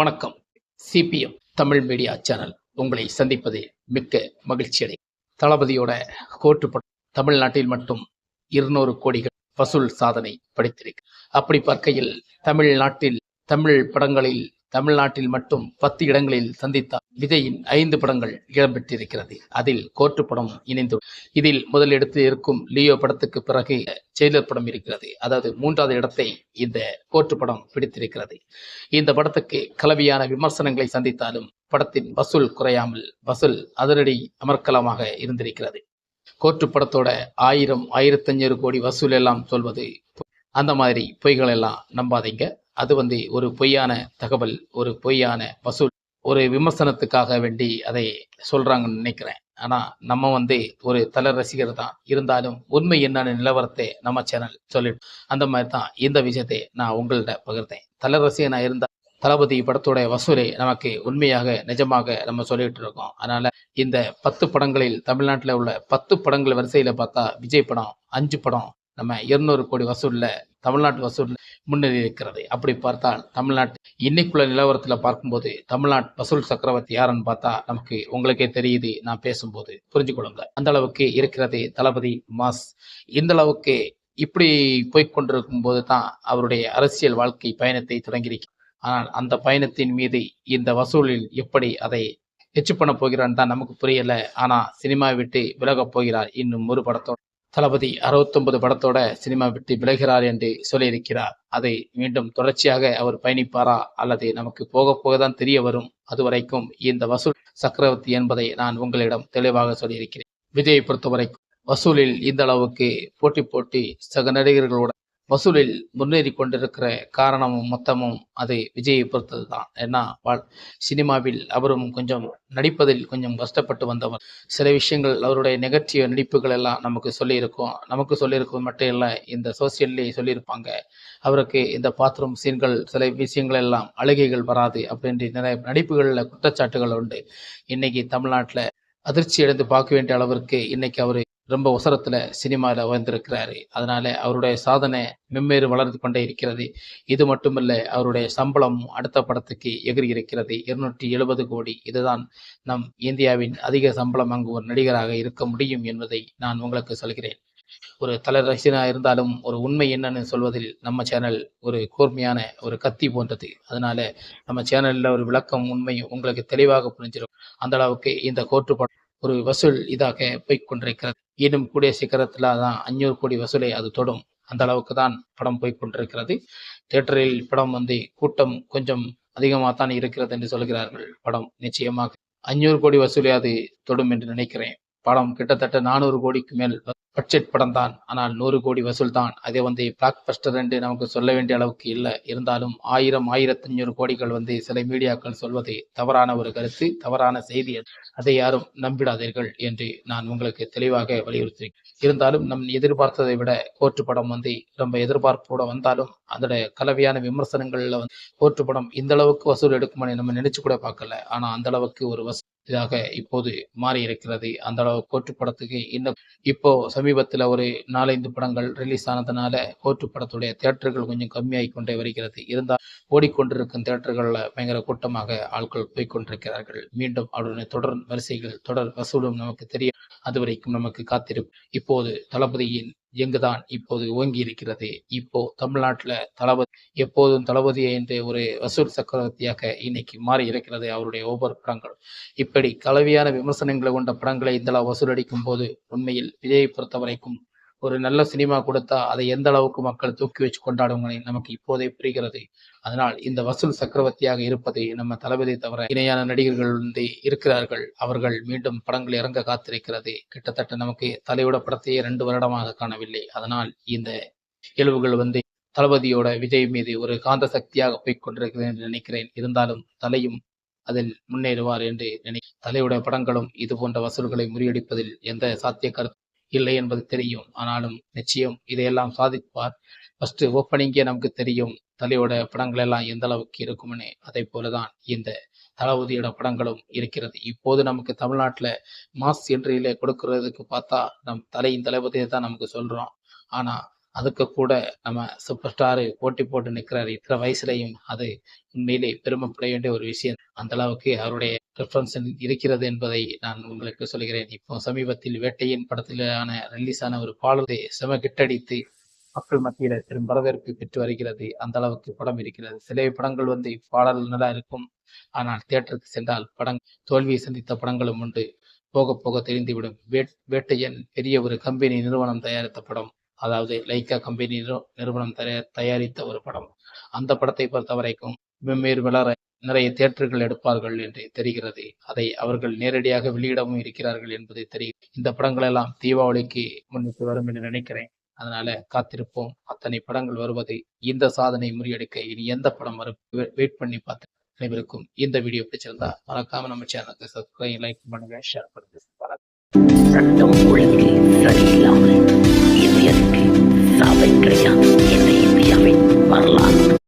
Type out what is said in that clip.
வணக்கம். CPM Tamil media channel உங்களை சந்திப்பதில் மிக்க மகிழ்ச்சி அடை தளபதியோட கோட்டு படம் தமிழ்நாட்டில் மட்டும் இருநூறு கோடிகள் வசூல் சாதனை படைத்திருக்கு. அப்படி பார்க்கையில் தமிழ்நாட்டில் தமிழ் படங்களில் தமிழ்நாட்டில் மட்டும் பத்து இடங்களில் சந்தித்தார். விஜயின் ஐந்து படங்கள் இடம்பெற்றிருக்கிறது. அதில் கோட்டு படம் இணைந்து இதில் முதலிடத்தில் இருக்கும் லியோ படத்துக்கு பிறகு ஜெயிலர் படம் இருக்கிறது. அதாவது மூன்றாவது இடத்தை இந்த கோட்டு படம் பிடித்திருக்கிறது. இந்த படத்துக்கு கலவையான விமர்சனங்களை சந்தித்தாலும் படத்தின் வசூல் குறையாமல் வசூல் அதிரடி அமர்க்கலமாக இருந்திருக்கிறது. கோட்டு படத்தோட ஆயிரம் ஆயிரத்தஞ்சூறு கோடி வசூல் எல்லாம் சொல்வது அந்த மாதிரி பொய்கள் எல்லாம் நம்பாதீங்க. அது வந்து ஒரு பொய்யான தகவல் ஒரு பொய்யான வசூல் ஒரு விமர்சனத்துக்காக வேண்டி அதை சொல்கிறாங்கன்னு நினைக்கிறேன். ஆனால் நம்ம வந்து ஒரு தல ரசிகர் தான். இருந்தாலும் உண்மை என்னன்னு நிலவரத்தை நம்ம சேனல் சொல்லிட்டு அந்த மாதிரி தான் இந்த விஷயத்தை நான் உங்கள்கிட்ட பகிர்ந்தேன். தல ரசிகனாக இருந்தால் தளபதி படத்தோட வசூலை நமக்கு உண்மையாக நிஜமாக நம்ம சொல்லிட்டு இருக்கோம். அதனால இந்த பத்து படங்களில் தமிழ்நாட்டில் உள்ள பத்து படங்கள் வரிசையில் பார்த்தா விஜய் படம் அஞ்சு படம் நம்ம இருநூறு கோடி வசூலில் தமிழ்நாட்டு வசூல் முன்னேறி இருக்கிறது அப்படி பார்த்தால் தமிழ்நாட்டு இன்னைக்குள்ள நிலவரத்துல பார்க்கும்போது தமிழ்நாட்டு வசூல் சக்கரவர்த்தி யாருன்னு பார்த்தா நமக்கு உங்களுக்கே தெரியுது நான் பேசும்போது. புரிஞ்சு கொள்ளுங்க. அந்த அளவுக்கு இருக்கிறது தளபதி மாஸ். இந்த அளவுக்கு இப்படி போய்கொண்டிருக்கும் போது தான் அவருடைய அரசியல் வாழ்க்கை பயணத்தை தொடங்கியிருக்கிறார் ஆனால் அந்த பயணத்தின் மீது இந்த வசூலில் எப்படி அதை எச்சு பண்ண போகிறான்னு தான் நமக்கு புரியல. ஆனா சினிமா விட்டு விலகப் போகிறார் இன்னும் ஒரு படத்தோட தளபதி அறுபத்தொன்பது படத்தோட சினிமா விட்டு விலகிறார் என்று சொல்லியிருக்கிறார். அதை மீண்டும் தொடர்ச்சியாக அவர் பயணிப்பாரா அல்லது நமக்கு போக போக தான் தெரிய வரும்? அதுவரைக்கும் இந்த வசூல் சக்கரவர்த்தி என்பதை நான் உங்களிடம் தெளிவாக சொல்லியிருக்கிறேன். விஜயை பொறுத்தவரைக்கும் வசூலில் இந்த அளவுக்கு போட்டி போட்டி சக நடிகர்களோட வசூலில் முன்னேறி கொண்டிருக்கிற காரணமும் மொத்தமும் அது விஜயை பொறுத்தது தான் ஏன்னா வாழ் சினிமாவில் அவரும் கொஞ்சம் நடிப்பதில் கொஞ்சம் கஷ்டப்பட்டு வந்தவர். சில விஷயங்கள் அவருடைய நெகட்டிவ் நடிப்புகள் எல்லாம் நமக்கு சொல்லியிருக்கோம். நமக்கு சொல்லியிருக்கும் மட்டும் இல்லை இந்த சோசியல்லேயே சொல்லியிருப்பாங்க. அவருக்கு இந்த பாத்ரூம் சீன்கள் சில விஷயங்கள் எல்லாம் அழுகைகள் வராது அப்படின்ற நிறைய நடிப்புகளில் குற்றச்சாட்டுகள் உண்டு. இன்னைக்கு தமிழ்நாட்டில் அதிர்ச்சி அடைந்து பார்க்க வேண்டிய அளவிற்கு இன்னைக்கு அவர் ரொம்ப உசரத்துல சினிமாவில் உயர்ந்திருக்கிறாரு. அதனால அவருடைய சாதனை மெம்மேறு வளர்ந்து கொண்டே இருக்கிறது. இது மட்டுமல்ல அவருடைய சம்பளம் அடுத்த படத்துக்கு எகிரி இருக்கிறது. இருநூற்றி எழுபது கோடி. இதுதான் நம் இந்தியாவின் அதிக சம்பளம் அங்கு ஒரு நடிகராக இருக்க முடியும் என்பதை நான் உங்களுக்கு சொல்கிறேன். ஒரு தலை ரசிகனாக இருந்தாலும் ஒரு உண்மை என்னன்னு சொல்வதில் நம்ம சேனல் ஒரு கூர்மையான ஒரு கத்தி போன்றது. அதனால நம்ம சேனல்ல ஒரு விளக்கம் உண்மை உங்களுக்கு தெளிவாக புரிஞ்சிடும் அந்த அளவுக்கு இந்த கோர்ட்டு படம் ஒரு வசூல் இதாக போய்க் கொண்டிருக்கிறது. இன்னும் கூடிய சீக்கிரத்தில் தான் அஞ்சூறு கோடி வசூலை அது தொடும். அந்த அளவுக்கு தான் படம் போய்க் கொண்டிருக்கிறது. தியேட்டரில் படம் வந்து கூட்டம் கொஞ்சம் அதிகமாக தான் இருக்கிறது என்று சொல்கிறார்கள் படம். நிச்சயமாக அஞ்சூறு கோடி வசூலை அது தொடும் என்று நினைக்கிறேன். படம் கிட்டத்தட்ட நானூறு கோடிக்கு மேல் பட்ஜெட் படம் தான். ஆனால் நூறு கோடி வசூல் தான். அதே வந்து பிளாக் பஸ்டர் என்று நமக்கு சொல்ல வேண்டிய அளவுக்கு இல்லை. இருந்தாலும் ஆயிரம் ஆயிரத்தி ஆயிரத்தஞ்சூறு கோடிகள் வந்து சில மீடியாக்கள் சொல்வது தவறான ஒரு கருத்து தவறான செய்தி அதை யாரும் நம்பிடாதீர்கள் என்று நான் உங்களுக்கு தெளிவாக வலியுறுத்துகிறேன். இருந்தாலும் நம் எதிர்பார்த்ததை விட கோர்ட்டு படம் வந்து ரொம்ப எதிர்பார்ப்போட வந்தாலும் அதோட கலவையான விமர்சனங்கள்ல வந்து கோர்ட்டு படம் இந்த அளவுக்கு வசூல் எடுக்குமான்னு நம்ம நினைச்சு கூட பார்க்கல. ஆனா அந்த அளவுக்கு ஒரு வசூல் இதாக இப்போது மாறி இருக்கிறது அந்த அளவு கோட்டு படத்துக்கு இன்னும் இப்போ சமீபத்தில் ஒரு நாலஞ்சு படங்கள் ரிலீஸ் ஆனதுனால கோட்டு படத்துடைய தேட்டர்கள் கொஞ்சம் கம்மியாகி கொண்டே வருகிறது. இருந்தால் ஓடிக்கொண்டிருக்கும் தேட்டர்களில் பயங்கர கூட்டமாக ஆட்கள் போய்கொண்டிருக்கிறார்கள் மீண்டும் அவருடைய தொடர் வரிசைகள் தொடர் வசூலும் நமக்கு தெரியும் அது வரைக்கும் நமக்கு காத்திருப்பு இப்போது தளபதியின் எங்குதான் இப்போது ஓங்கி இருக்கிறது இப்போ தமிழ்நாட்டில் தளபதி எப்போதும் தளபதி என்ற ஒரு வசூல் சக்கரவர்த்தியாக இன்னைக்கு மாறி இருக்கிறது அவருடைய ஒவ்வொரு படங்கள் இப்படி கலவையான விமர்சனங்களை கொண்ட படங்களை இதெல்லாம் வசூலடிக்கும் போது உண்மையில் விஜயை பொறுத்த வரைக்கும் ஒரு நல்ல சினிமா கொடுத்தா அதை எந்த அளவுக்கு மக்கள் தூக்கி வச்சு கொண்டாடுவாங்க நமக்கு இப்போதே புரிகிறது. அதனால் இந்த வசூல் சக்கரவர்த்தியாக இருப்பதை நம்ம தளபதி தவிர இணையான நடிகர்கள் வந்து இருக்கிறார்கள். அவர்கள் மீண்டும் படங்கள் இறங்க காத்திருக்கிறது. கிட்டத்தட்ட நமக்கு தலையோட படத்தையே ரெண்டு வருடமாக காணவில்லை. அதனால் இந்த இயல்புகள் வந்து தளபதியோட விஜய் மீது ஒரு காந்த சக்தியாக போய் கொண்டிருக்கிறது என்று நினைக்கிறேன். இருந்தாலும் தலையும் அதில் முன்னேறுவார் என்று நினை தலையுடைய படங்களும் இது போன்ற வசூல்களை முறியடிப்பதில் எந்த சாத்திய கருத்து இல்லை என்பது தெரியும். ஆனாலும் நிச்சயம் இதையெல்லாம் சாதிப்பார். ஃபர்ஸ்ட் ஓப்பனிங்கே நமக்கு தெரியும் தலையோட படங்கள் எல்லாம் எந்த அளவுக்கு இருக்கும்னு. அதே போலதான் இந்த தளபதியோட படங்களும் இருக்கிறது. இப்போது நமக்கு தமிழ்நாட்டில் மாஸ் என்ட்ரியில கொடுக்கறதுக்கு பார்த்தா நம் தலையின் தளபதியை தான் நமக்கு சொல்றோம். ஆனா அதுக்கு கூட நம்ம சூப்பர் ஸ்டாரு போட்டி போட்டு நிற்கிறாரு இத்தனை வயசுலையும் அது உண்மையிலே பெருமைப்பட வேண்டிய ஒரு விஷயம். அந்த அளவுக்கு அவருடைய ரெஃபரன்ஸ் இருக்கிறது என்பதை நான் உங்களுக்கு சொல்கிறேன் இப்போ சமீபத்தில் வேட்டையின் படத்திலான ரிலீஸ் ஆன ஒரு பாடலை செம கிட்டடித்து மக்கள் மத்தியில பெரும் வரவேற்பு பெற்று வருகிறது. அந்த அளவுக்கு படம் இருக்கிறது. சில படங்கள் வந்து பாடல் நல்லா இருக்கும். ஆனால் தியேட்டருக்கு சென்றால் படம் தோல்வியை சந்தித்த படங்களும் உண்டு. போக போக தெரிந்துவிடும். வேட் வேட்டையன் பெரிய ஒரு கம்பெனி நிறுவனம் தயாரித்த படம் அதாவது லைக்கா கம்பெனி நிறுவனம் தயா- தயாரித்த ஒரு படம். அந்த படத்தை பொறுத்த வரைக்கும் வெவ்வேறு வளர நிறைய தேட்டர்கள் எடுப்பார்கள் என்று தெரிகிறது. அதை அவர்கள் நேரடியாக வெளியிடவும் இருக்கிறார்கள் என்பது தெரியும் இந்த படங்கள் எல்லாம் தீபாவளிக்கு முன்னிட்டு வரும் என்று நினைக்கிறேன். அதனால காத்திருப்போம். அத்தனை படங்கள் வருவது இந்த சாதனை முறியடிக்க இனி எந்த படம் வரும்? வெயிட் பண்ணி பார்த்து அனைவருக்கும் இந்த வீடியோ பிடிச்சிருந்தா மறக்காம நம்ம சேனலுக்கு சப்ஸ்கிரைப் லைக் பண்ணுங்க ஷேர் பண்ணுங்க. Gereja 不完了